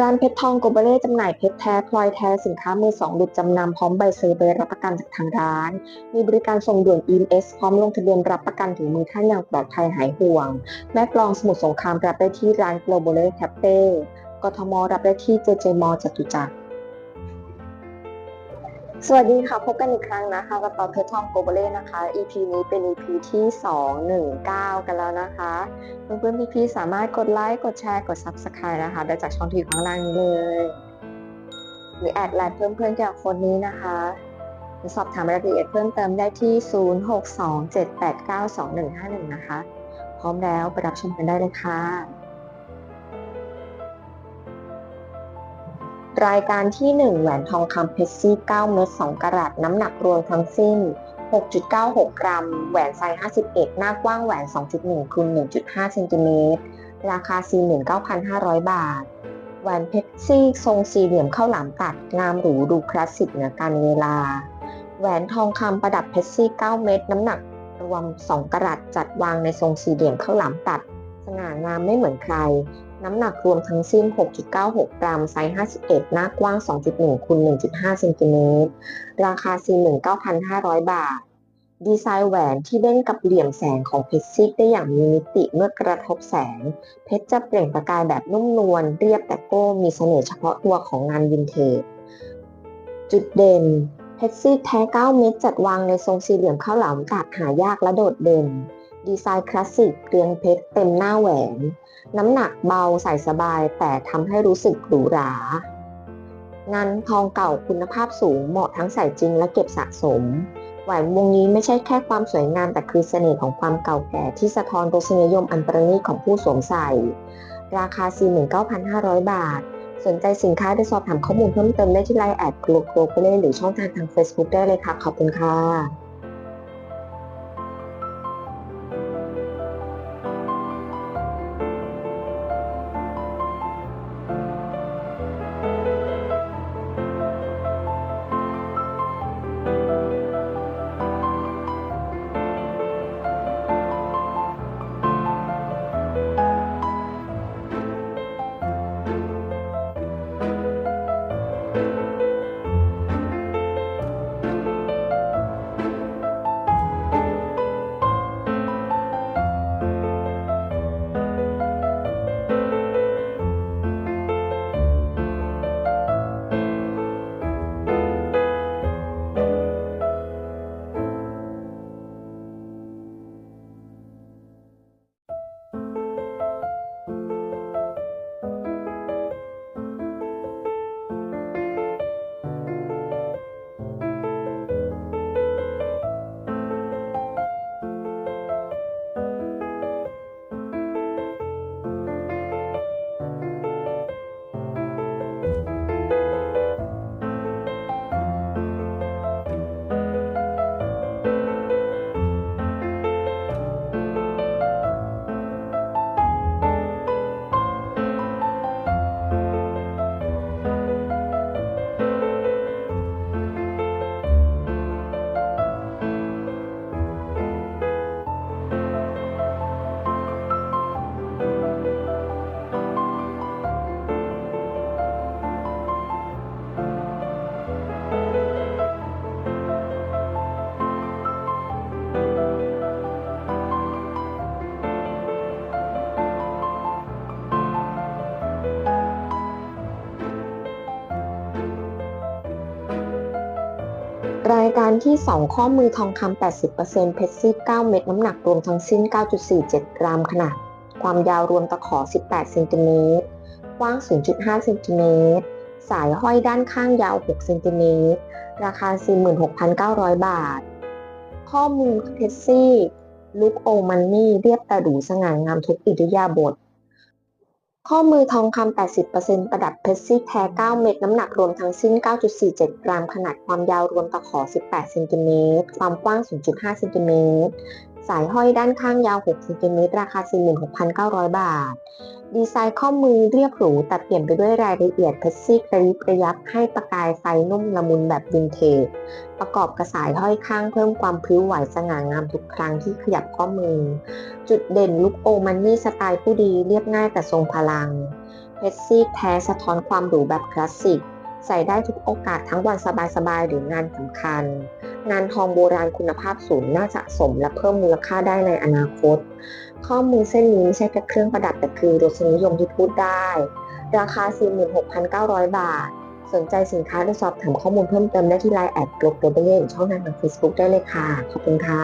ร้านเพชรทองโกเบเล่จำหน่ายเพชรแท้พลอยแท้สินค้ามือสองหลุดจำนำพร้อมใบเซอร์ใบรับประกันจากทางร้าน มีบริการส่งด่วน EMS พร้อมลงทะเบียนรับประกันถึงมือท่านอย่างปลอดภัยหายห่วง แม่กลองสมุทรสงครามรับได้ที่ร้านโกลเบลแทปเต้กทมรับได้ที่เจเจมอจตุจักร สวัสดีค่ะ พบกันอีกครั้งนะคะกับตอนเพชรทองโกเบเล่นะคะ EP นี้เป็น EP ที่ 219 กันแล้วนะคะ เพื่อนๆพี่ๆสามารถกดไลค์ กดแชร์ กด Subscribe นะคะ ได้จากช่องที่อยู่ข้างล่างนี้เลยหรือแอดไลน์เพื่อนๆจากคนนี้นะคะสอบถามรายละเอียดเพิ่มเติมได้ที่ 0627892151 นะคะ พร้อมแล้วไปรับชมกันได้เลยค่ะ รายการที่ 1 แหวนทองคำเพชรซี่ 9 เม็ด 2กะรัตน้ำหนักรวมทั้งสิ้น 6.96 กรัม แหวนไซส์51 หน้ากว้างแหวน 2.1คูณ1.5เซนติเมตร ราคา 49,500 บาท แหวนเพชรซี่ทรงสี่เหลี่ยมเข้าหลามตัด งามหรูดูคลาสสิกเหนือการเวลา แหวนทองคำประดับเพชรซี่ 9 เม็ด น้ำหนักรวม 2กะรัตจัดวางในทรงสี่เหลี่ยมเข้าหลามตัด สง่างามไม่เหมือนใคร น้ำหนักรวมทั้งสิ้น 6.96 กรัม ไซส์ 51 หน้ากว้าง 2.1คูณ1.5เซนติเมตร ราคา 49,500 บาท ดีไซน์แหวนที่เล่นกับเหลี่ยมแสงของเพชรซิกได้อย่างมีมิติเมื่อกระทบแสง เพชรจะเปล่งประกายแบบนุ่มนวล เรียบแต่โก้มีเสน่ห์เฉพาะตัวของงานวินเทจ จุดเด่น เพชรซีกแท้ 9 เม็ดจัดวางในทรงสี่เหลี่ยมข้าวหลามตัดหายากและโดดเด่น ดีไซน์คลาสสิกเรียงเพชรเต็มหน้าแหวน น้ำหนักเบาใส่สบายแต่ทำให้รู้สึกหรูหรางานทองเก่าคุณภาพสูงเหมาะทั้งใส่จริงและเก็บสะสม แหวนวงนี้ไม่ใช่แค่ความสวยงามแต่คือเสน่ห์ของความเก่าแก่ที่สะท้อนรสนิยมอันประณีตของผู้สวมใส่ ราคา 49,500 บาท สนใจสินค้าได้สอบถามข้อมูลเพิ่มเติมได้ที่ไลน์แอดกลัวกลัวไปเลยหรือช่องทางทาง Facebook ได้เลยค่ะ ขอบคุณค่ะ รายการที่ 2 ข้อมือทองคำ 80%เพชรซีก9เม็ดน้ำหนักรวมทั้งสิ้น 9.47 กรัมขนาด ความยาวรวมตะขอ 18 เซนติเมตร กว้าง 0.5 เซนติเมตร สายห้อยด้านข้างยาว 6 เซนติเมตร ราคา 46,900 บาท ข้อมือเพชรซีกลุคโอมันนี่เรียบแต่หรูสง่างามทุกอิริยาบถ ข้อมือทองคำ 80%ประดับเพชรซี่แท้ 9 เม็ด น้ำหนักรวมทั้งสิ้น 9.47 กรัม ขนาดความยาวรวมตะขอ 18 เซนติเมตร ความกว้าง 0.5 เซนติเมตร สายห้อยด้านข้างยาว 6 เซนติเมตร ราคา 46,900 บาท ดีไซน์ข้อมือเรียบหรูแต่เปลี่ยนไปด้วยรายละเอียดเพชรซีกระยิบระยับให้ประกายไฟนุ่มละมุนแบบวินเทจ ประกอบกับสายห้อยข้างเพิ่มความพริ้วไหวสง่างามทุกครั้งที่ขยับข้อมือ จุดเด่นลุคโอมันนี่สไตล์ผู้ดีเรียบง่ายแต่ทรงพลัง เพเพชรซีกแท้สะท้อนความหรูแบบคลาสสิก ใส่ได้ทุกโอกาสทั้งวันสบายๆหรืองานสำคัญ งานทองโบราณคุณภาพสูงน่าสะสมและเพิ่มมูลค่าได้ในอนาคต ข้อมือเส้นนี้ไม่ใช่แค่เครื่องประดับแต่คือรสนิยมที่พูดได้ ราคา 46,900 บาท สนใจสินค้าหรือสอบถามข้อมูลเพิ่มเติมได้ที่ไลน์แอดกลบโดเบเล่ช่องทางทาง Facebook ได้เลยค่ะ ขอบคุณค่ะ